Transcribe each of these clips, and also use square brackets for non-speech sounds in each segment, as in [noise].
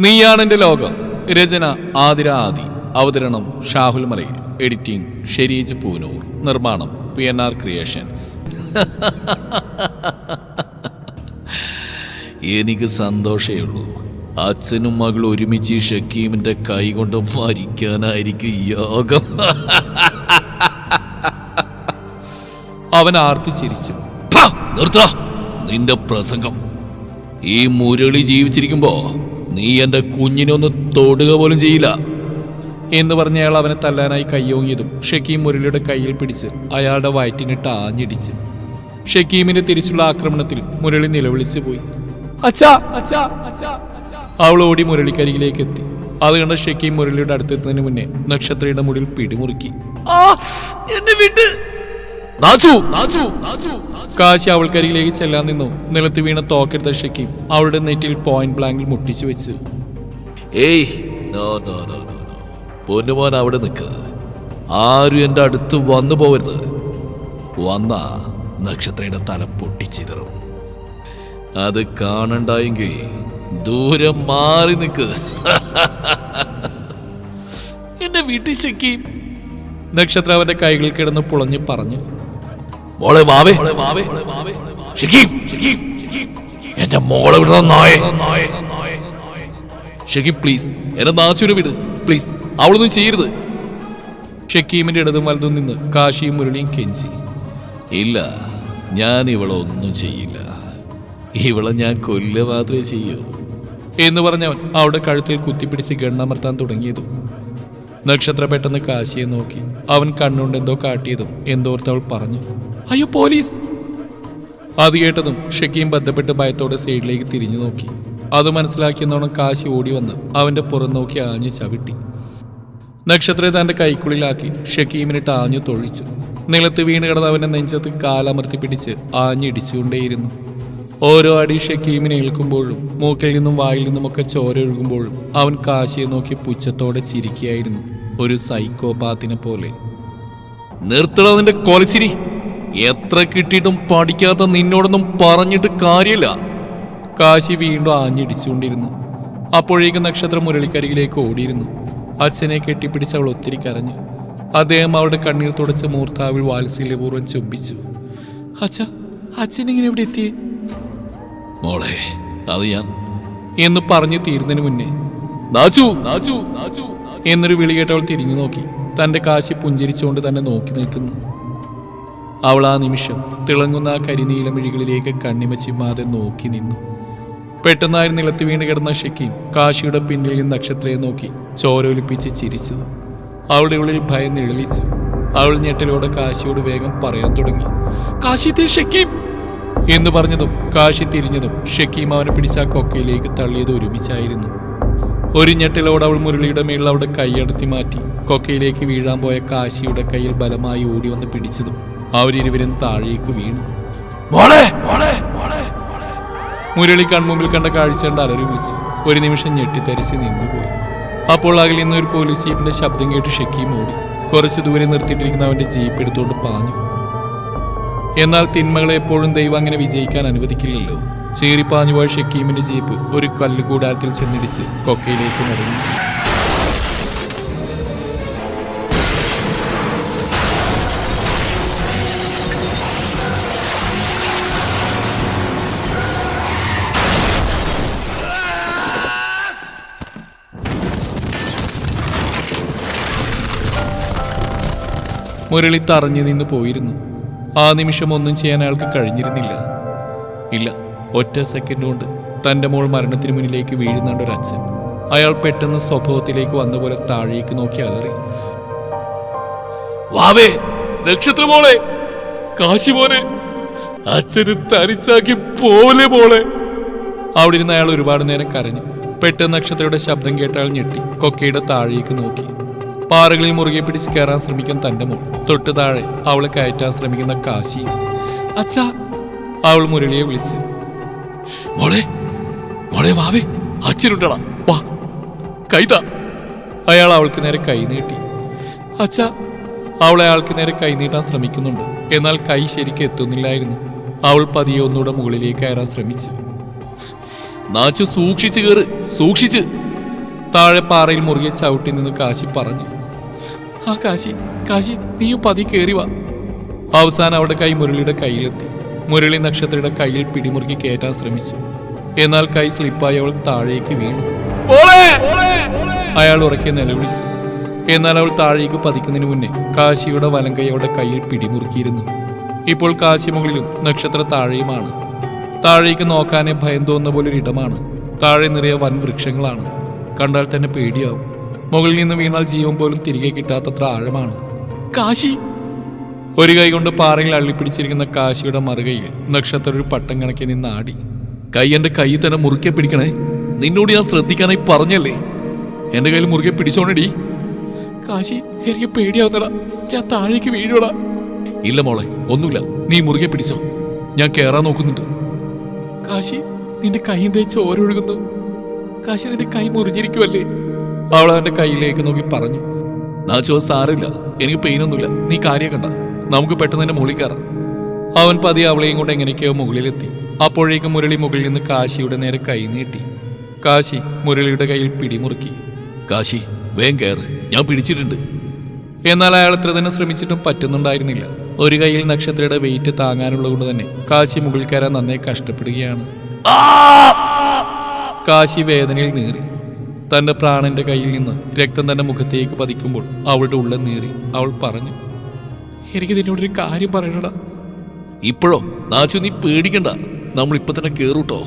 നീയാണെന്റെ ലോകം. രചന ആതിര ആദി. അവതരണം ഷാഹുൽ മലയിൽ. എഡിറ്റിംഗ് ഷെരീജ് പൂനൂർ. നിർമ്മാണം പി എൻ ആർ ക്രിയേഷൻസ്. എനിക്ക് സന്തോഷമേ ഉള്ളൂ. അച്ഛനും മകളും ഒരുമിച്ച് ഷക്കീമിന്റെ കൈ കൊണ്ട് മരിക്കാനായിരിക്കും യോഗം. അവൻ ആർത്തി ചിരിച്ചു. നിർത്താ. നിന്റെ പ്രസംഗം. ഈ മുരളി ജീവിച്ചിരിക്കുമ്പോ നീ എന്റെ കുഞ്ഞിനെ ഒന്ന് തൊടുക പോലും ചെയ്യില്ല. എന്ന് പറഞ്ഞ അയാൾ അവനെ തല്ലാനായി കയ്യോങ്ങിയതും ഷക്കീം മുരളിയുടെ കയ്യിൽ പിടിച്ച് അയാളുടെ വയറ്റിനിട്ട് ആഞ്ഞിടിച്ച് ഷക്കീമിന്റെ തിരിച്ചുള്ള ആക്രമണത്തിൽ മുരളി നിലവിളിച്ചു പോയി. അച്ഛാ അച്ഛാ അച്ഛാ അവൾ ഓടി മുരളിക്കരികിലേക്ക് എത്തി. അത് കണ്ട ഷക്കീം മുരളിയുടെ അടുത്തെത്തുന്നതിന് മുന്നേ നക്ഷത്രയുടെ മുടിയിൽ പിടിമുറുക്കി. വിട്ട്. കാശി അവൾക്കരികിലേക്ക് ചെല്ലാൻ നിന്നു. നിലത്ത് വീണ തോക്കെടുത്ത ഷക്കീം അവളുടെ നെറ്റിൽ പോയിന്റ് ബ്ലാങ്കിൽ മുട്ടിച്ചു വെച്ച്. ഏയ് നോ നോ നോ പൊന്നുമോൻ അവിടെ നിൽക്കുക ആരും എന്റെ അടുത്ത് വന്നു പോകരുത് വന്ന നക്ഷത്രയുടെ തല പൊട്ടിച്ചിതറും. അത് കാണണ്ടായെങ്കിൽ ദൂരം മാറി നിൽക്ക് [laughs] എന്റെ വീട്ടിൽ ശക്കി നക്ഷത്ര അവന്റെ കൈകൾ കിടന്ന് പുളഞ്ഞു പറഞ്ഞു. മോളെ ബാവേ എന്റെ മോളെ വിടുന്ന നായേ ഷക്കീം പ്ലീസ് എന്നെ നാച്ചുവിനെ വിട്. പ്ലീസ് അവളൊന്നും ചെയ്യരുത്. ഷക്കീമിന്റെ ഇടതും വലതും നിന്ന് കാശിയും മുരളിയും കെഞ്ചി. ഇല്ല ഞാൻ ഇവളെ ഒന്നും ചെയ്യില്ല. ഇവളെ ഞാൻ കൊല്ല മാത്രമേ ചെയ്യൂ. എന്ന് പറഞ്ഞവൻ അവിടെ കഴുത്തിൽ കുത്തിപ്പിടിച്ച് ഗണ്ണമർത്താൻ തുടങ്ങിയതും നക്ഷത്ര പെട്ടെന്ന് കാശിയെ നോക്കി അവൻ കണ്ണുകൊണ്ട് എന്തോ കാട്ടിയതും എന്തോർത്ത് അവൾ പറഞ്ഞു. അയ്യോ പോലീസ്. അത് കേട്ടതും ഷക്കീം ബന്ധപ്പെട്ട് ഭയത്തോടെ സൈഡിലേക്ക് തിരിഞ്ഞു നോക്കി. അത് മനസ്സിലാക്കിയെന്നോണം കാശി ഓടി വന്ന് അവന്റെ പുറം നോക്കി ആഞ്ഞ് ചവിട്ടി. നക്ഷത്രയെ തന്റെ കൈക്കുള്ളിലാക്കി ഷക്കീമിനിട്ട് ആഞ്ഞു തൊഴിച്ചു. നിലത്ത് വീണ് കിടന്ന് അവന്റെ നെഞ്ചത്ത് കാലമർത്തി പിടിച്ച് ആഞ്ഞിടിച്ചുകൊണ്ടേയിരുന്നു ഓരോ അടി ഷക്കീമിനെ ഏൽക്കുമ്പോഴും മൂക്കിൽ നിന്നും വായിൽ നിന്നുമൊക്കെ ചോര ഒഴുകുമ്പോഴും അവൻ കാശിയെ നോക്കി പുച്ഛത്തോടെ ചിരിക്കുകയായിരുന്നു. ഒരു സൈക്കോപാത്തിനെ പോലെ. നിർത്തണതിന്റെ കൊലച്ചിരി. എത്ര കിട്ടിയിട്ടും പഠിക്കാത്ത നിന്നോടൊന്നും പറഞ്ഞിട്ട് കാര്യമില്ല. കാശി വീണ്ടും ആഞ്ഞിടിച്ചുകൊണ്ടിരുന്നു. അപ്പോഴേക്കും നക്ഷത്രം മുരളിക്കരികിലേക്ക് ഓടിയിരുന്നു. അച്ഛനെ കെട്ടിപ്പിടിച്ച് അവൾ ഒത്തിരി കരഞ്ഞു. അദ്ദേഹം അവളുടെ കണ്ണീർ തുടച്ച് മൂർത്താവിൽ വാത്സല്യപൂർവം ചുംബിച്ചു. അച്ഛ അച്ഛൻ ഇങ്ങനെ ഇവിടെ എത്തിയേ? മോളെ അത് ഞാൻ. എന്ന് പറഞ്ഞു തീരുന്നതിന് മുന്നേ നാച്ചു നാച്ചു നാച്ചു എന്നൊരു വിളി കേട്ടവൾ തിരിഞ്ഞു നോക്കി. തന്റെ കാശി പുഞ്ചിരിച്ചുകൊണ്ട് തന്നെ നോക്കി നിൽക്കുന്നു. അവൾ ആ നിമിഷം തിളങ്ങുന്ന ആ മിഴികളിലേക്ക് കണ്ണിമച്ചിമാതെ നോക്കി നിന്നു. പെട്ടെന്നായി നിലത്ത് വീണ് കിടന്ന ഷെക്കീം കാശിയുടെ പിന്നിൽ നിന്ന് നക്ഷത്രയെ നോക്കി ചോരൊലിപ്പിച്ച് ചിരിച്ചത്. അവളുടെ ഉള്ളിൽ ഭയം നിഴലിച്ചു. അവൾ ഞെട്ടലോടെ കാശിയോട് വേഗം പറയാൻ തുടങ്ങി. കാശി ദേ ഷക്കീം! എന്ന് പറഞ്ഞതും കാശി തിരിഞ്ഞതും ഷെക്കീം അവനെ പിടിച്ച ആ കൊക്കയിലേക്ക് തള്ളിയത് ഒരുമിച്ചായിരുന്നു. ഒരു ഞെട്ടലോടെ അവൾ മുരളിയുടെ മേളിൽ അവിടെ കൈയടത്തി മാറ്റി കൊക്കയിലേക്ക് വീഴാൻ പോയ കാശിയുടെ കയ്യിൽ ബലമായി ഓടി വന്ന് പിടിച്ചതും അവരിരുവരും താഴേക്ക് വീണു. മുരളി കൺമുമ്പിൽ കണ്ട കാഴ്ച കണ്ട് അലറി വിളിച്ചു ഒരു നിമിഷം ഞെട്ടിത്തരിച്ച് നിന്നുപോയി അപ്പോൾ അകലിൽ നിന്ന് ഒരു പോലീസ് ജീപ്പിന്റെ ശബ്ദം കേട്ട് ഷക്കീം ഓടി കുറച്ച് ദൂരെ നിർത്തിയിട്ടിരിക്കുന്ന അവന്റെ ജീപ്പ് എടുത്തുകൊണ്ട് പാഞ്ഞു. എന്നാൽ തിന്മകളെ എപ്പോഴും ദൈവം അങ്ങനെ വിജയിക്കാൻ അനുവദിക്കില്ലല്ലോ. ചീറിപ്പാഞ്ഞു പോയ ഷക്കീമിന്റെ ജീപ്പ് ഒരു കല്ലുകൂടാരത്തിൽ ചെന്നിടിച്ച് കൊക്കയിലേക്ക് മടങ്ങി മുരളി തറഞ്ഞു നിന്ന് പോയിരുന്നു. ആ നിമിഷം ഒന്നും ചെയ്യാൻ അയാൾക്ക് കഴിഞ്ഞിരുന്നില്ല. ഇല്ല ഒറ്റ സെക്കൻഡ് കൊണ്ട് തന്റെ മോൾ മരണത്തിന് മുന്നിലേക്ക് വീഴുന്നുണ്ട് ഒരു അച്ഛൻ. അയാൾ പെട്ടെന്ന് സ്വഭാവത്തിലേക്ക് വന്ന പോലെ താഴേക്ക് നോക്കി അലറി. വാവേ നക്ഷത്രമോളെ കാശി മോനെ അച്ഛന് തരിച്ചാക്കി പോലെ മോളെ. അവിടെ ഇരുന്ന് അയാൾ ഒരുപാട് നേരം കരഞ്ഞു പെട്ടെന്ന് നക്ഷത്രയുടെ ശബ്ദം കേട്ട അയാൾ ഞെട്ടി കൊക്കയുടെ താഴേക്ക് നോക്കി. പാറകളിൽ മുറുകെ പിടിച്ച് കയറാൻ ശ്രമിക്കുന്ന തന്റെ മോൾ. തൊട്ട് താഴെ അവളെ കയറ്റാൻ ശ്രമിക്കുന്ന കാശി. അച്ഛാ അവൾ മുരളിയെ വിളിച്ച്. മോളെ മോളെ വാവേ അച്ഛനുണ്ടടാ വാ. കൈതാ. അയാൾ അവൾക്ക് നേരെ കൈ നീട്ടി. അച്ഛാ അവൾ അയാൾക്ക് നേരെ കൈ നീട്ടാൻ ശ്രമിക്കുന്നുണ്ട്. എന്നാൽ കൈ ശരിക്കും എത്തുന്നില്ലായിരുന്നു. അവൾ പതിയെ ഒന്നുകൂടെ മുകളിലേക്ക് കയറാൻ ശ്രമിച്ചു. നാച്ചു സൂക്ഷിച്ച് കയറ് സൂക്ഷിച്ച്. താഴെ പാറയിൽ മുറുകെ ചവിട്ടി നിന്ന് കാശി പറഞ്ഞു. ആ കാശി കാശി നീയും പതി കയറി വാ. അവസാനം അവളുടെ കൈ മുരളിയുടെ കയ്യിലെത്തി. മുരളി നക്ഷത്രയുടെ കയ്യിൽ പിടിമുറുക്കി കയറ്റാൻ ശ്രമിച്ചു. എന്നാൽ കൈ സ്ലിപ്പായി അവൾ താഴേക്ക് വീണു. അയാൾ ഉറക്കെ നിലവിളിച്ചു. എന്നാൽ അവൾ താഴേക്ക് പതിക്കുന്നതിന് മുന്നേ കാശിയുടെ വലം കൈ അവളുടെ കയ്യിൽ പിടിമുറുക്കിയിരുന്നു. ഇപ്പോൾ കാശി മുകളിലും നക്ഷത്ര താഴെയുമാണ്. താഴേക്ക് നോക്കാനേ ഭയം തോന്നുന്ന പോലെ ഒരു ഇടമാണ് താഴെ നിറയെ വൻ വൃക്ഷങ്ങളാണ്. കണ്ടാൽ തന്നെ പേടിയാവും. മുകളിൽ നിന്ന് വീണാൽ ജീവൻ പോലും തിരികെ കിട്ടാത്തത്ര ആഴമാണ്. കാശി. ഒരു കൈ കൊണ്ട് പാറയിൽ അള്ളിപ്പിടിച്ചിരിക്കുന്ന കാശിയുടെ മറുകയിൽ നക്ഷത്ര ഒരു പട്ടം കണക്കി നിന്ന് ആടി. കൈ എന്റെ കൈ തന്നെ മുറുക്കെ പിടിക്കണേ. നിന്നോട് ഞാൻ ശ്രദ്ധിക്കാനായി പറഞ്ഞല്ലേ? എന്റെ കയ്യിൽ മുറുകെ പിടിച്ചോണടി. കാശി എനിക്ക് പേടിയാവുന്നടാ. ഞാൻ താഴേക്ക് വീഴുവടാ. ഇല്ല മോളെ ഒന്നുമില്ല. നീ മുറുകെ പിടിച്ചോ. ഞാൻ കേറാൻ നോക്കുന്നുണ്ട്. കാശി നിന്റെ കൈ തേച്ച് ഓരോഴുകുന്നു കാശി നിന്റെ കൈ മുറിഞ്ഞിരിക്കുമല്ലേ അവൾ അവന്റെ കയ്യിലേക്ക് നോക്കി പറഞ്ഞു നാച്ചോ സാറില്ല. എനിക്ക് പെയിനൊന്നുമില്ല നീ കാര്യം കണ്ട. നമുക്ക് പെട്ടെന്ന് തന്നെ മുകളിൽ കയറാം. അവൻ പതി അവളെയും കൊണ്ട് എങ്ങനെയൊക്കെയോ മുകളിലെത്തി. അപ്പോഴേക്കും മുരളി മുകളിൽ നിന്ന് കാശിയുടെ നേരെ കൈ നീട്ടി. കാശി മുരളിയുടെ കയ്യിൽ പിടിമുറുക്കി. കാശി വേഗം കയറ്. ഞാൻ പിടിച്ചിട്ടുണ്ട്. എന്നാൽ അയാൾ അത്ര തന്നെ ശ്രമിച്ചിട്ടും പറ്റുന്നുണ്ടായിരുന്നില്ല. ഒരു കയ്യിൽ നക്ഷത്രയുടെ വെയിറ്റ് താങ്ങാനുള്ളത് കൊണ്ട് തന്നെ കാശി മുകളിൽ കയറാൻ നന്നേ കഷ്ടപ്പെടുകയാണ്. കാശി വേദനയിൽ നീറി. തന്റെ പ്രാണന്റെ കയ്യിൽ നിന്ന് രക്തം തന്റെ മുഖത്തേക്ക് പതിക്കുമ്പോൾ അവളുടെ ഉള്ളം നേറി. അവൾ പറഞ്ഞു എനിക്ക് നിന്നോടൊരു കാര്യം പറയണടാ. ഇപ്പോഴോ? നാച്ചു നീ പേടിക്കണ്ട. നമ്മൾ ഇപ്പൊ തന്നെ കേറൂട്ടോ.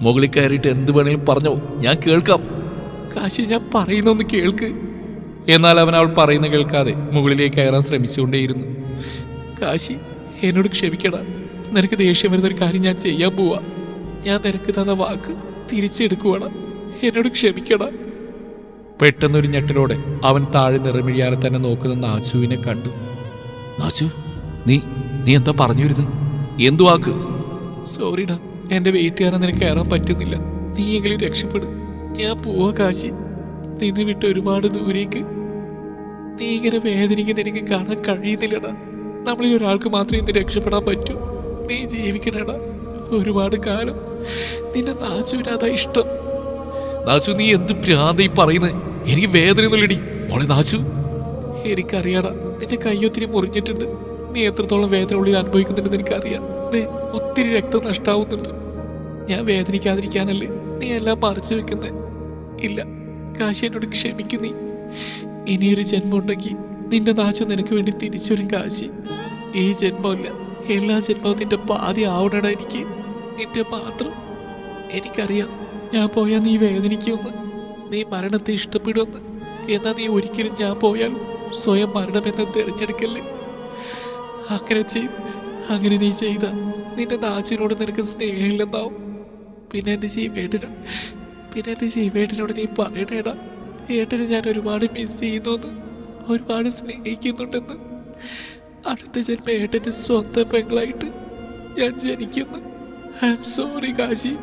മുകളിൽ കയറിയിട്ട് എന്ത് വേണേലും പറഞ്ഞോ. ഞാൻ കേൾക്കാം. കാശി ഞാൻ പറയുന്നൊന്ന് കേൾക്ക്. എന്നാൽ അവൻ അവൾ പറയുന്ന കേൾക്കാതെ മുകളിലേക്ക് കയറാൻ ശ്രമിച്ചുകൊണ്ടേയിരുന്നു. കാശി എന്നോട് ക്ഷമിക്കട. നിനക്ക് ദേഷ്യം വരുന്ന ഒരു കാര്യം ഞാൻ ചെയ്യാൻ പോവാ. ഞാൻ നിനക്ക് തന്ന വാക്ക് തിരിച്ചെടുക്കുവാണ് എന്നോട് ക്ഷമിക്കട. പെട്ടെന്നൊരു ഞെട്ടലോടെ അവൻ താഴെ നിറമിഴിയാതെ തന്നെ നോക്കുന്ന നാച്ചുവിനെ കണ്ടു. നാച്ചു നീ നീ എന്താ പറഞ്ഞു വരുന്നത്? എന്തു വാക്ക്? സോറിടാ എന്റെ വെയിറ്റ് കാരണം നിനക്ക് കയറാൻ പറ്റുന്നില്ല. നീ എങ്കിലും രക്ഷപ്പെടും. ഞാൻ പോവാ കാശി. നിന്നെ വിട്ട് ഒരുപാട് ദൂരേക്ക്. നീ ഇങ്ങനെ വേദനിക്കുന്ന എനിക്ക് കാണാൻ കഴിയുന്നില്ലടാ. നമ്മളിൽ ഒരാൾക്ക് മാത്രമേ ഇന്ന് രക്ഷപ്പെടാൻ പറ്റൂ. നീ ജീവിക്കണടാ. ഒരുപാട് കാലം നിന്നെ നാച്ചുവിനാതാ ഇഷ്ടം. നാച്ചു നീ എന്ത് ഭ്രാന്തായി പറയുന്നത് എനിക്ക് വേദനയൊന്നുമില്ലടി. മോളെ നാച്ചു എനിക്കറിയാടാ നിന്റെ കയ്യൊത്തിരി മുറിഞ്ഞിട്ടുണ്ട്. നീ എത്രത്തോളം വേദന ഉള്ളിൽ അനുഭവിക്കുന്നുണ്ടെന്ന് എനിക്കറിയാം. ഒത്തിരി രക്തം നഷ്ടാവുന്നുണ്ട്. ഞാൻ വേദനിക്കാതിരിക്കാനല്ലേ നീ എല്ലാം മറച്ചു വെക്കുന്നേ? ഇല്ല കാശി എന്നോട് ക്ഷമിക്കു നീ. ഇനിയൊരു ജന്മം ഉണ്ടെങ്കിൽ നിന്റെ നാശം നിനക്ക് വേണ്ടി തിരിച്ചുവരും കാശി. ഈ ജന്മമല്ല എല്ലാ ജന്മവും നിന്റെ പാതി ആവണടാ എനിക്ക്. നിന്റെ പാത്രം എനിക്കറിയാം. ഞാൻ പോയാൽ നീ വേദനിക്കുമെന്ന്. നീ മരണത്തെ ഇഷ്ടപ്പെടുമെന്ന്. എന്നാൽ നീ ഒരിക്കലും ഞാൻ പോയാൽ സ്വയം മരണമെന്ന് തിരഞ്ഞെടുക്കല്ലേ? അങ്ങനെ ചെയ് അങ്ങനെ നീ ചെയ്ത നിന്റെ നാച്ചിനോട് നിനക്ക് സ്നേഹമില്ലെന്നാവും. പിന്നെ എന്റെ ജീവേട്ടനോട് പിന്നെ എന്റെ ജീവേട്ടനോട് നീ പറയണേടാ. ഏട്ടന് ഞാൻ ഒരുപാട് മിസ് ചെയ്യുന്നു ഒരുപാട് സ്നേഹിക്കുന്നുണ്ടെന്ന്. അടുത്ത ജന്മ ഏട്ടന്റെ സ്വന്തം പെങ്ങളായിട്ട് ഞാൻ ജനിക്കുന്നു. I'm sorry Kashi.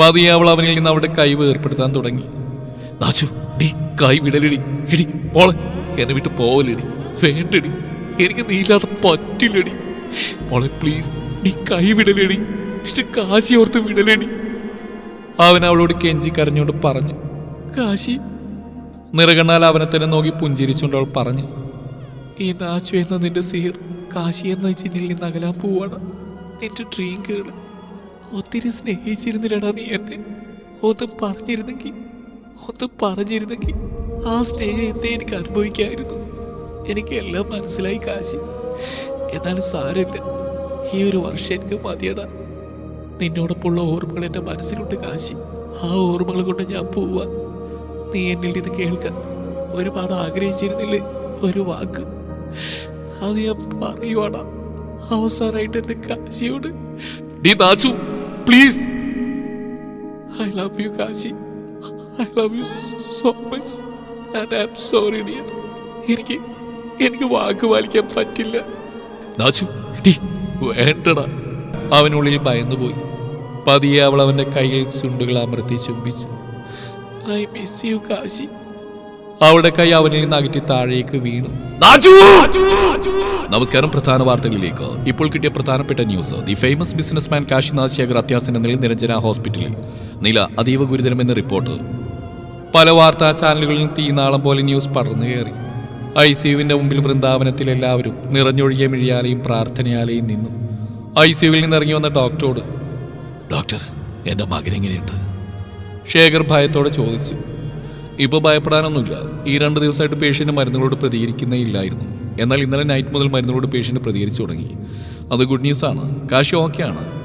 പതിയെ അവൾ അവനിൽ നിന്ന് അവളുടെ കൈ വേർപ്പെടുത്താൻ തുടങ്ങി. നാച്ചു ഡി കൈ വിടലിടി. എടി പോളെ എന്നെ വിട്ട് പോവലിടി വേണ്ടടി. എനിക്ക് നീലാതെ പറ്റില്ലടി. പോളെ പ്ലീസ് നീ കൈ വിടലടി. നിന്റെ കാശി ഓർത്ത് വിടലടി. അവൻ അവളോട് കെഞ്ചി കരഞ്ഞുകൊണ്ട് പറഞ്ഞു കാശി. നിറകണ്ണാൽ അവനെ തന്നെ നോക്കി പുഞ്ചിരിച്ചുകൊണ്ട് അവൾ പറഞ്ഞു ഈ നാച്ചു എന്ന നിന്റെ സീർ കാശി എന്ന ചിന്നിൽ നിന്ന് അകലാൻ പോവാണ്. നിന്റെ ഡ്രീം കേട്. ഒത്തിരി സ്നേഹിച്ചിരുന്നില്ലടാ നീ എന്നെ. ഒന്ന് പറഞ്ഞിരുന്നെങ്കിൽ ഒന്ന് പറഞ്ഞിരുന്നെങ്കിൽ ആ സ്നേഹം എന്നെ എനിക്ക് അനുഭവിക്കായിരുന്നു. എനിക്ക് എല്ലാം മനസ്സിലായി കാശി. എന്നാലും സാരമില്ല. ഈ ഒരു വർഷം എനിക്ക് മതിയടാ. നിന്നോടൊപ്പമുള്ള ഓർമ്മകൾ എന്റെ മനസ്സിലുണ്ട് കാശി. ആ ഓർമ്മകൾ കൊണ്ട് ഞാൻ പോവാ. നീ എന്നിൽ ഇത് കേൾക്കാൻ ഒരുപാട് ആഗ്രഹിച്ചിരുന്നില്ലേ? ഒരു വാക്ക്. അത് ഞാൻ പറയുവാടാ. അവസാനമായിട്ട് എന്റെ കാശിയോട്. നീ Nachu. Please. I love you Kashi. I love you so much and I'm sorry dear എനിക്ക് എനിക്ക് വാക്ക് പാലിക്കാൻ പറ്റില്ല. നാച്ചു ഡി വേണ്ടടാ. അവനുള്ളിൽ ഭയന്നുപോയി. പതിയെ അവൾ അവന്റെ കയ്യിൽ ചുണ്ടുകൾ അമർത്തി ചുംബിച്ചു. I miss you Kashi. അവളുടെ കൈ അവനിൽ നിന്ന് അകറ്റി താഴേക്ക് വീണു. നമസ്കാരം പ്രധാന വാർത്തകളിലേക്ക്. ഇപ്പോൾ കിട്ടിയ പ്രധാനപ്പെട്ട news. The famous businessman Kashinath Shekhar അത്യാസന നില നിരഞ്ജന ഹോസ്പിറ്റലിൽ. നില അതീവ ഗുരുതരമെന്ന് റിപ്പോർട്ട്. പല വാർത്താ ചാനലുകളിലും തീനാളം പോലെ ന്യൂസ് പടർന്നു കയറി. ഐ സിയുവിന്റെ മുമ്പിൽ വൃന്ദാവനത്തിൽ എല്ലാവരും നിറഞ്ഞൊഴുകിയ മിഴിയാലെയും പ്രാർത്ഥനയാലെയും നിന്നു. ഐ സിയുവിൽ നിന്ന് ഇറങ്ങി വന്ന ഡോക്ടറോട് ഡോക്ടർ എന്റെ മകൻ എങ്ങനെയുണ്ട്? ശേഖർ ഭയത്തോടെ ചോദിച്ചു. ഇപ്പോൾ ഭയപ്പെടാനൊന്നുമില്ല. ഈ രണ്ട് ദിവസമായിട്ട് പേഷ്യന്റ് മരുന്നുകളോട് പ്രതികരിക്കുന്നേ ഇല്ലായിരുന്നു. എന്നാൽ ഇന്നലെ നൈറ്റ് മുതൽ മരുന്നുകളോട് പേഷ്യന്റ് പ്രതികരിച്ചു തുടങ്ങി. അത് ഗുഡ് ന്യൂസ് ന്യൂസാണ് കാശി ആണ്.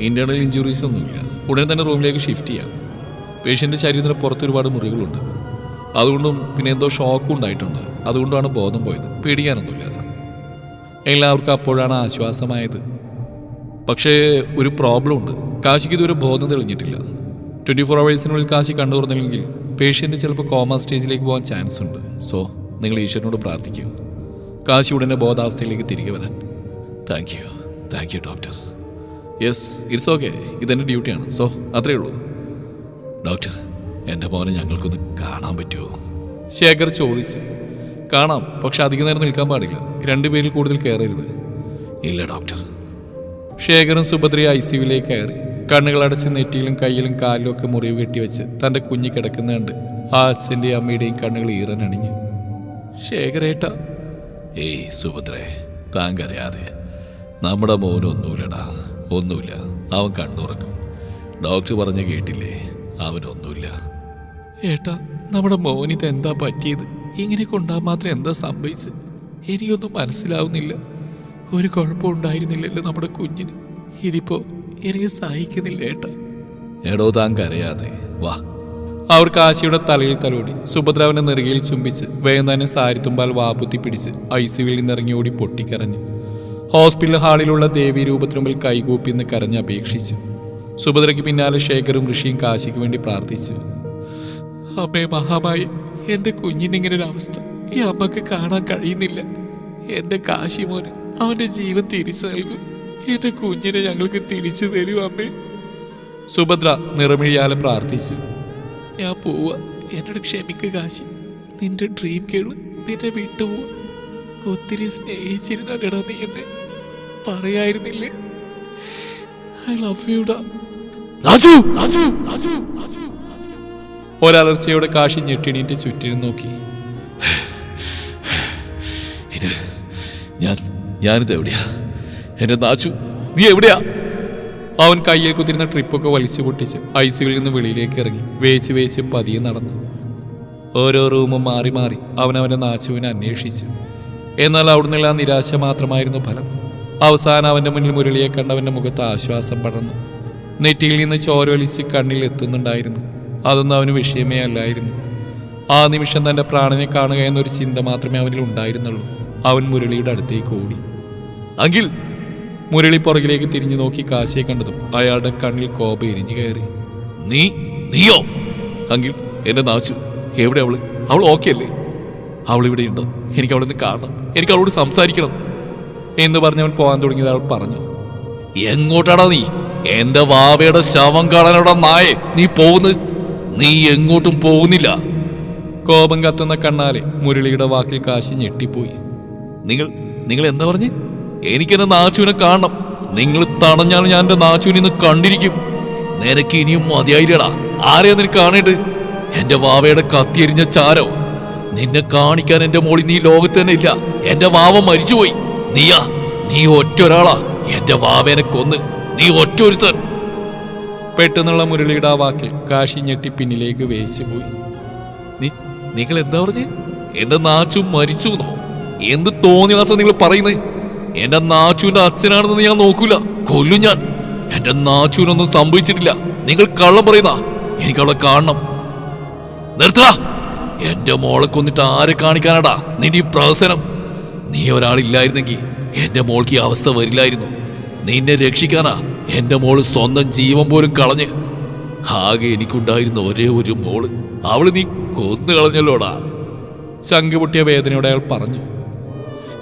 ഇന്റേണൽ ഇഞ്ചുറീസ് ഒന്നുമില്ല. ഉടനെ തന്നെ റൂമിലേക്ക് ഷിഫ്റ്റ് ചെയ്യാം. പേഷ്യന്റ് ശരീരത്തിന് പുറത്ത് ഒരുപാട് മുറികളുണ്ട്. അതുകൊണ്ടും പിന്നെ എന്തോ ഷോക്കും ഉണ്ടായിട്ടുണ്ട്. അതുകൊണ്ടാണ് ബോധം പോയത്. പേടിക്കാനൊന്നുമില്ല എല്ലാവർക്കും അപ്പോഴാണ് ആശ്വാസമായത്. പക്ഷേ ഒരു പ്രോബ്ലം ഉണ്ട്. കാശിക്ക് ഇതുവരെ ബോധം തെളിഞ്ഞിട്ടില്ല. ട്വന്റി ഫോർ അവേഴ്സിനുള്ളിൽ കാശി കണ്ടു തുറന്നില്ലെങ്കിൽ പേഷ്യന്റ് ചിലപ്പോൾ കോമ സ്റ്റേജിലേക്ക് പോകാൻ ചാൻസ് ഉണ്ട്. സോ നിങ്ങൾ ഈശ്വരനോട് പ്രാർത്ഥിക്കൂ. കാശി ഉടനെ ബോധാവസ്ഥയിലേക്ക് തിരികെ വരാൻ. Thank you thank you doctor yes it's okay ഇതെന്റെ ഡ്യൂട്ടിയാണ്. സോ അത്രയേ ഉള്ളൂ. ഡോക്ടർ എന്റെ മോനെ ഞങ്ങൾക്കൊന്ന് കാണാൻ പറ്റുമോ? ശേഖർ ചോദിച്ചു. കാണാം പക്ഷെ അധികം നേരം നിൽക്കാൻ പാടില്ല. രണ്ടുപേരിൽ കൂടുതൽ കയറരുത്. ഇല്ല ഡോക്ടർ ശേഖരൻ സുഭദ്രയെ ഐ സിയുവിലേക്ക് കയറി. കണ്ണുകളടച്ച് നെറ്റിയിലും കയ്യിലും കാലിലും ഒക്കെ മുറിവ് കെട്ടിവെച്ച് തന്റെ കുഞ്ഞ് കിടക്കുന്നുണ്ട്. ആ അച്ഛന്റെയും അമ്മയുടെയും കണ്ണുകൾ ഈറനണിഞ്ഞു ശേഖരേട്ട. ഏയ് സുഭദ്രേ താങ്കറിയാതെ നമ്മുടെ മോനൊന്നുമില്ലടാ ഒന്നുമില്ല. അവൻ കണ്ണുറക്കും. ഡോക്ടർ പറഞ്ഞ കേട്ടില്ലേ? അവനൊന്നുമില്ല ഏട്ടാ നമ്മുടെ മോനിത് എന്താ പറ്റിയത്? ഇങ്ങനെ കൊണ്ടാ മാത്രം എന്താ സംഭവിച്ചത് എനിക്കൊന്നും മനസ്സിലാവുന്നില്ല. ഒരു കുഴപ്പമുണ്ടായിരുന്നില്ലല്ലോ നമ്മുടെ കുഞ്ഞിന്. ഇതിപ്പോ എനിക്ക് സഹിക്കുന്നില്ല ഏട്ടാ. എടോ താൻ കരയാതെ. വാ. അവർ കാശിയുടെ തലയിൽ തലോടി സുഭദ്ര അവന്റെ നെറുകയിൽ ചുംബിച്ച് തന്നെ സാരിത്തുമ്പാൽ വാപുത്തി പിടിച്ച് ഐ സിയുവിൽ നിന്നിറങ്ങി ഓടി പൊട്ടിക്കരഞ്ഞു. ഹോസ്പിറ്റൽ ഹാളിലുള്ള ദേവി രൂപത്തിനു മുമ്പിൽ കൈകൂപ്പി എന്ന് കരഞ്ഞ് അപേക്ഷിച്ചു. സുഭദ്രയ്ക്ക് പിന്നാലെ ശേഖറും ഋഷിയും കാശിക്ക് വേണ്ടി പ്രാർത്ഥിച്ചു. അമ്മേ മഹാമായി എന്റെ കുഞ്ഞിനിങ്ങനെ ഒരു അവസ്ഥ. ഈ അമ്മയ്ക്ക് കാണാൻ കഴിയുന്നില്ല. എന്റെ കാശി മോന് അവന്റെ ജീവൻ തിരിച്ചു നൽകും. എന്റെ കുഞ്ഞിനെ ഞങ്ങൾക്ക് തിരിച്ചു തരൂ അമ്മേ. സുഭദ്ര നിറമിഴിയാലെ പ്രാർത്ഥിച്ചു. ഞാൻ പോവുക. എന്നോട് ക്ഷമിക്കുക കാശി. നിന്റെ ഡ്രീം കേൾ നിന്നെ വിട്ടുപോവാ ഒത്തിരി സ്നേഹിച്ചിരുന്നല്ലടാ നീ എന്നെ. പറയായിരുന്നില്ലേ? ഐ ലവ് യുടാ ഒരലർച്ചയോടെ കാശി ഞെട്ടിണീറ്റ് ചുറ്റിനും നോക്കി. ഇത് ഞാൻ ഞാനിത് എവിടെയാ എന്റെ നാച്ചു നീ എവിടെയാ? അവൻ കയ്യിൽ കുത്തിരുന്ന ട്രിപ്പൊക്കെ വലിച്ചു പൊട്ടിച്ച് ഐസിയിൽ നിന്ന് വെളിയിലേക്ക് ഇറങ്ങി വേച്ച് വേച്ച് പതിയെ നടന്നു. ഓരോ റൂമും മാറി മാറി അവൻ അവന്റെ നാച്ചുവിനെ അന്വേഷിച്ചു. എന്നാൽ അവിടുന്നുള്ള നിരാശ മാത്രമായിരുന്നു ഫലം. അവസാനം അവന്റെ മുന്നിൽ മുരളിയെ കണ്ടവന്റെ മുഖത്ത് ആശ്വാസം പടർന്നു. നെറ്റിയിൽ നിന്ന് ചോരൊലിച്ച് കണ്ണിൽ എത്തുന്നുണ്ടായിരുന്നു. അതൊന്നും അവന് വിഷയമേ അല്ലായിരുന്നു. ആ നിമിഷം തന്റെ പ്രാണനെ കാണുക എന്നൊരു ചിന്ത മാത്രമേ അവനിൽ ഉണ്ടായിരുന്നുള്ളൂ. അവൻ മുരളിയുടെ അടുത്തേക്ക് ഓടി. അങ്കിൾ മുരളി പുറകിലേക്ക് തിരിഞ്ഞു നോക്കി കാശിയെ കണ്ടതും അയാളുടെ കണ്ണിൽ കോപം എരിഞ്ഞു കയറി. നീ നീയോ? അങ്കിൽ എന്റെ നാച്ചു. എവിടെ അവൾ? അവൾ ഓക്കെ അല്ലേ? അവൾ ഇവിടെ ഉണ്ടോ? എനിക്ക് അവളെ കാണണം. എനിക്ക് അവളോട് സംസാരിക്കണം. എന്ന് പറഞ്ഞവൻ പോകാൻ തുടങ്ങിയത് അവൾ പറഞ്ഞു. എങ്ങോട്ടാടാ നീ? എന്റെ വാവയുടെ ശവം കാണാനോടാ നായെ? നീ പോകുന്നു? നീ എങ്ങോട്ടും പോകുന്നില്ല. കോപം കത്തുന്ന കണ്ണാലെ മുരളിയുടെ വാക്കിൽ കാശി ഞെട്ടിപ്പോയി. നിങ്ങൾ നിങ്ങൾ എന്താ പറഞ്ഞ്? എനിക്കെന്റെ നാച്ചുവിനെ കാണണം. നിങ്ങൾ തടഞ്ഞാൽ ഞാൻ എന്റെ നാച്ചുവിനെ ഇന്ന് കണ്ടിരിക്കും. നിനക്ക് ഇനിയും മതിയായില്ലടാ. ആരെയാ നിനക്ക് കാണേണ്ടത്? എന്റെ വാവയുടെ കത്തിയെരിഞ്ഞ ചാരോ? നിന്നെ കാണിക്കാൻ എന്റെ മോളി നീ ലോകത്ത് തന്നെ ഇല്ല. എന്റെ വാവ മരിച്ചുപോയി. നീയാ നീ ഒറ്റ ഒരാളാ. എന്റെ വാവേനെ കൊന്ന്. നീ ഒറ്റ ഒരുത്തൻ. പെട്ടെന്നുള്ള മുരളിയുടെ ആ വാക്കിൽ കാശി ഞെട്ടി പിന്നിലേക്ക് വേച്ചു പോയി നീ നിങ്ങൾ എന്താ പറഞ്ഞേ? എന്റെ നാച്ചു മരിച്ചു എന്നോ എന്ത് തോന്നിയാസം നിങ്ങൾ പറയുന്നേ? എന്റെ നാച്ചുവിന്റെ അച്ഛനാണെന്ന് ഞാൻ നോക്കൂല. കൊല്ലു ഞാൻ. എന്റെ നാച്ചുവിനൊന്നും സംഭവിച്ചിട്ടില്ല. നിങ്ങൾ കള്ളം പറയുന്ന എനിക്ക് അവളെ കാണണം. നിർത്ത എന്റെ മോളെ കൊന്നിട്ട് ആരെ കാണിക്കാനാടാ നിന്റെ ഈ പ്രഹസനം? നീ ഒരാളില്ലായിരുന്നെങ്കിൽ എന്റെ മോൾക്ക് ഈ അവസ്ഥ വരില്ലായിരുന്നു. നിന്നെ രക്ഷിക്കാനാ എന്റെ മോൾ സ്വന്തം ജീവൻ പോലും കളഞ്ഞ്. ആകെ എനിക്കുണ്ടായിരുന്ന ഒരേ ഒരു മോൾ. അവൾ നീ കൊന്നു കളഞ്ഞല്ലോടാ. ശങ്കുപൊട്ടിയ പൊട്ടിയ വേദനയോടെ അയാൾ പറഞ്ഞു.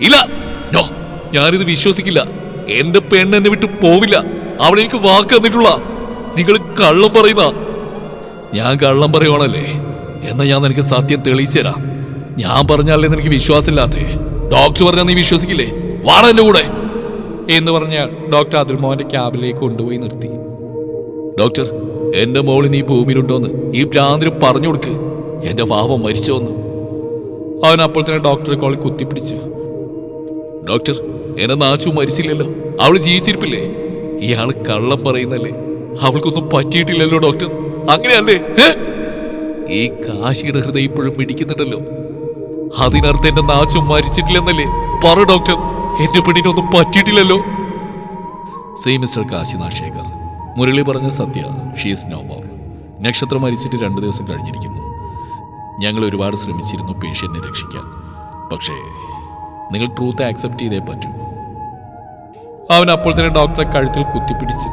ഇല്ല. നോ. ഞാനിത് വിശ്വസിക്കില്ല. എന്റെ പെണ്ണ് എന്നെ വിട്ടു പോവില്ല. അവൾ എനിക്ക് വാക്ക് തന്നിട്ടുള്ള. നിങ്ങൾ കള്ളം പറയുന്ന. ഞാൻ കള്ളം പറയുവാണല്ലേ? എന്നാ ഞാൻ നിനക്ക് സത്യം തെളിയിച്ചു തരാം. ഞാൻ പറഞ്ഞാലേ നിനക്ക് വിശ്വാസമില്ലാത്തേ. ഡോക്ടർ പറഞ്ഞാൽ നീ വിശ്വസിക്കില്ലേ? വാട എന്റെ കൂടെ. എന്ന് പറഞ്ഞ ഡോക്ടർ അതിൽ മോഹന്റെ ക്യാബിലേക്ക് കൊണ്ടുപോയി നിർത്തി. ഡോക്ടർ എന്റെ മോൾ നീ ഭൂമിയിലുണ്ടോന്ന് ഈ ഭ്രാന്തിന് പറഞ്ഞു കൊടുക്ക്. എന്റെ വാവ മരിച്ചോന്ന്. അവൻ അപ്പോൾ തന്നെ ഡോക്ടറെ കോളിൽ കുത്തിപ്പിടിച്ചു. ഡോക്ടർ എന്നെ നാച്ചു മരിച്ചില്ലല്ലോ. അവൾ ജീവിച്ചിരിപ്പില്ലേ? ഇയാൾ കള്ളം പറയുന്നല്ലേ? അവൾക്കൊന്നും പറ്റിയിട്ടില്ലല്ലോ ഡോക്ടർ. അങ്ങനെയല്ലേ? ഈ കാശിയുടെ ഹൃദയം ഇപ്പോഴും പിടിക്കുന്നുണ്ടല്ലോ അതിനർത്ഥം എന്റെ നാച്ചു മരിച്ചിട്ടില്ലെന്നല്ലേ? പറ ഡോക്ടർ. എന്റെ പെണ്ണിനൊന്നും പറ്റിയിട്ടില്ലല്ലോ. സേ മിസ്റ്റർ കാശിനാഥ് ശേഖർ മുരളി പറഞ്ഞ സത്യ. ഷീസ് നോ മോർ നക്ഷത്രം മരിച്ചിട്ട് രണ്ടു ദിവസം കഴിഞ്ഞിരിക്കുന്നു. ഞങ്ങൾ ഒരുപാട് ശ്രമിച്ചിരുന്നു പേഷ്യന്റിനെ രക്ഷിക്കാൻ. പക്ഷേ നിങ്ങൾ ട്രൂത്ത് ആക്സെപ്റ്റ് ചെയ്തേ പറ്റൂ. അവൻ അപ്പോൾ തന്നെ ഡോക്ടറെ കഴുത്തിൽ കുത്തിപ്പിടിച്ച്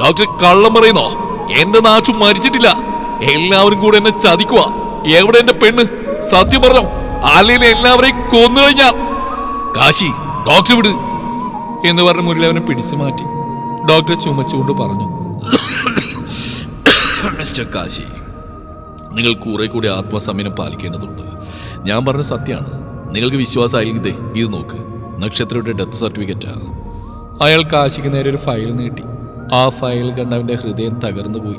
ഡോക്ടർ കള്ളം പറയുന്നോ? എന്റെ നാച്ചു മരിച്ചിട്ടില്ല. എല്ലാവരും കൂടെ എന്നെ ചതിക്കുക. എവിടെ എന്റെ പെണ്ണ്? സത്യം പറഞ്ഞോ? അല്ലെങ്കിൽ എല്ലാവരെയും കൊന്നു കഴിഞ്ഞാൽ കാശി ഡോക്ടർ വിട്. എന്ന് പറഞ്ഞ മുരളി അവനെ പിടിച്ചു മാറ്റി. ഡോക്ടർ ചുമച്ചുകൊണ്ട് പറഞ്ഞു മിസ്റ്റർ കാശി നിങ്ങൾ കുറെ കൂടി ആത്മസമയം പാലിക്കേണ്ടതുണ്ട്. ഞാൻ പറഞ്ഞ സത്യമാണ്. നിങ്ങൾക്ക് വിശ്വാസമായില്ലെങ്കിൽ ദേ ഇത് നോക്ക്. നക്ഷത്രയുടെ ഡെത്ത് സർട്ടിഫിക്കറ്റാ അയാൾ കാശിക്ക് നേരെ ഒരു ഫയൽ നീട്ടി. ആ ഫയൽ കണ്ട് അവന്റെ ഹൃദയം തകർന്നുപോയി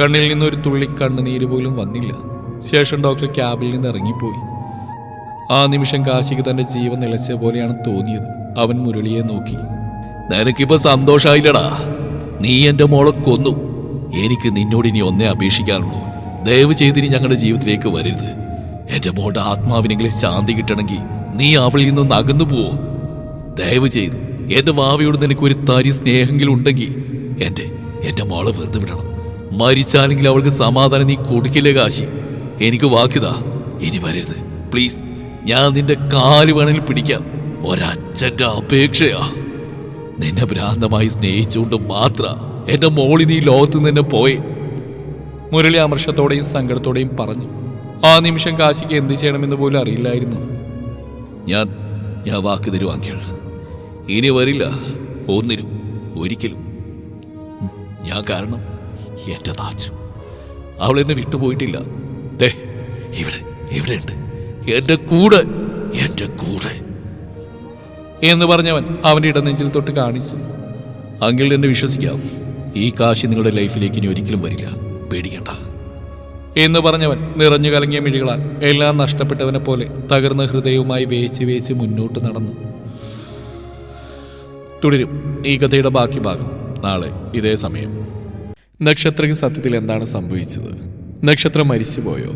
കണ്ണിൽ നിന്ന് ഒരു തുള്ളി കണ്ണുനീര് പോലും വന്നില്ല. ശേഷം ഡോക്ടർ ക്യാബിൽ നിന്ന് ഇറങ്ങിപ്പോയി. ആ നിമിഷം കാശിക്ക് തന്റെ ജീവൻ നിലച്ച പോലെയാണ് തോന്നിയത്. അവൻ മുരളിയെ നോക്കി. നിനക്കിപ്പോൾ സന്തോഷമായില്ലടാ നീ എന്റെ മോളെ കൊന്നു. എനിക്ക് നിന്നോട് ഇനി ഒന്നേ അപേക്ഷിക്കാനുള്ളൂ. ദയവ് ചെയ്തിനി ഞങ്ങളുടെ ജീവിതത്തിലേക്ക് വരരുത്. എന്റെ മോളുടെ ആത്മാവിനെങ്കിലും ശാന്തി കിട്ടണമെങ്കിൽ നീ അവളിൽ നിന്നൊന്ന് അകന്നു പോവോ ദയവ് ചെയ്ത് എന്റെ വാവയോട് നിനക്ക് ഒരു തരി സ്നേഹമെങ്കിലും ഉണ്ടെങ്കിൽ എന്റെ എന്റെ മോളെ വെറുതെ വിടണം. മരിച്ചാലെങ്കിൽ അവൾക്ക് സമാധാനം നീ കൊടുക്കില്ലേ കാശി? എനിക്ക് വാക്കുതാ ഇനി വരരുത്. പ്ലീസ് ഞാൻ നിന്റെ കാൽ വേണമെങ്കിൽ പിടിക്കാം. ഒരച്ഛന്റെ അപേക്ഷയാ. നിന്നെ ഭ്രാന്തമായി സ്നേഹിച്ചുകൊണ്ട് മാത്ര എന്റെ മോളി നീ ലോകത്ത് നിന്ന് പോയെ. മുരളി അമർഷത്തോടെയും സങ്കടത്തോടെയും പറഞ്ഞു. ആ നിമിഷം കാശിക്ക് എന്ത് ചെയ്യണമെന്ന് പോലും അറിയില്ലായിരുന്നു. ഞാൻ ഞാൻ വാക്ക് തരുവാങ്കിൾ ഇനി വരില്ല ഒന്നിനും ഒരിക്കലും. ഞാൻ കാരണം എന്റെ താച്ചു അവൾ എന്നെ വിട്ടുപോയിട്ടില്ല ദേ ഇവിടെ ഇവിടെയുണ്ട്. എന്റെ കൂടെ എന്റെ കൂടെ. എന്ന് പറഞ്ഞവൻ അവന്റെ ഇടനെഞ്ചിൽ തൊട്ട് കാണിച്ചു. അങ്കിൾ എന്നെ വിശ്വസിക്കാം. ഈ കാശി നിങ്ങളുടെ ലൈഫിലേക്ക് ഇനി ഒരിക്കലും വരില്ല. പേടിക്കണ്ട. എന്ന് പറഞ്ഞവൻ നിറഞ്ഞു കലങ്ങിയ മിഴികളാൽ എല്ലാം നഷ്ടപ്പെട്ടവനെ പോലെ തകർന്ന ഹൃദയവുമായി വേച്ച് വേച്ച് മുന്നോട്ട് നടന്നു. തുടരും ഈ കഥയുടെ ബാക്കി ഭാഗം നാളെ ഇതേ സമയം. നക്ഷത്രയ്ക്ക് സത്യത്തിൽ എന്താണ് സംഭവിച്ചത്? നക്ഷത്രം മരിച്ചുപോയോ?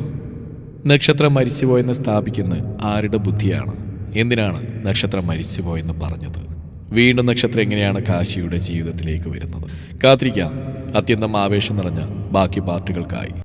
നക്ഷത്രം മരിച്ചുപോയെന്ന് സ്ഥാപിക്കുന്ന ആരുടെ ബുദ്ധിയാണ്? എന്തിനാണ് നക്ഷത്രം മരിച്ചുപോയെന്ന് പറഞ്ഞത്? വീണ്ടും നക്ഷത്രം എങ്ങനെയാണ് കാശിയുടെ ജീവിതത്തിലേക്ക് വരുന്നത്? കാത്തിരിക്കാം. അത്യന്തം ആവേശം നിറഞ്ഞ ബാക്കി പാർട്ടുകൾക്കായി.